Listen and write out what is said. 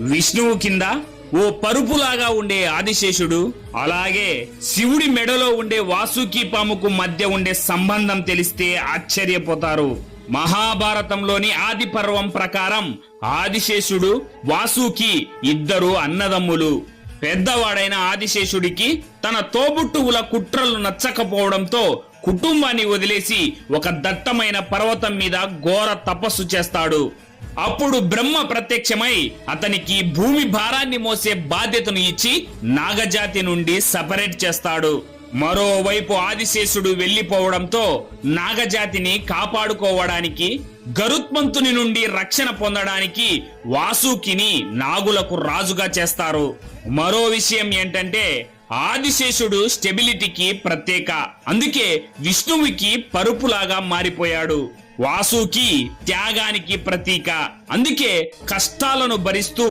విష్ణువు కింద ఓ పరుపులాగా ఉండే ఆదిశేషుడు అలాగే శివుడి మెడలో ఉండే వాసుకి పాముకు మధ్య ఉండే సంబంధం తెలిస్తే ఆశ్చర్యపోతారు. మహాభారతంలోని ఆది పర్వం ప్రకారం ఆదిశేషుడు వాసుకి ఇద్దరు అన్నదమ్ములు. పెద్దవాడైన ఆదిశేషుడికి తన తోబుట్టువుల కుట్రలు నచ్చకపోవడంతో కుటుంబాన్ని వదిలేసి ఒక దట్టమైన పర్వతం మీద ఘోర తపస్సు చేస్తాడు. అప్పుడు బ్రహ్మ ప్రత్యక్షమై అతనికి భూమి భారాన్ని మోసే బాధ్యతను ఇచ్చి నాగజాతి నుండి సపరేట్ చేస్తాడు. మరోవైపు ఆదిశేషుడు వెళ్ళిపోవడంతో నాగజాతిని కాపాడుకోవడానికి గరుత్మంతుని నుండి రక్షణ పొందడానికి వాసుకిని నాగులకు రాజుగా చేస్తారు. మరో విషయం ఏంటంటే ఆదిశేషుడు స్టెబిలిటీకి ప్రత్యేక అందుకే విష్ణువుకి పరుపులాగా మారిపోయాడు. వాసుకి త్యాగానికి ప్రతీక. అందుకే కష్టాలను భరిస్తూ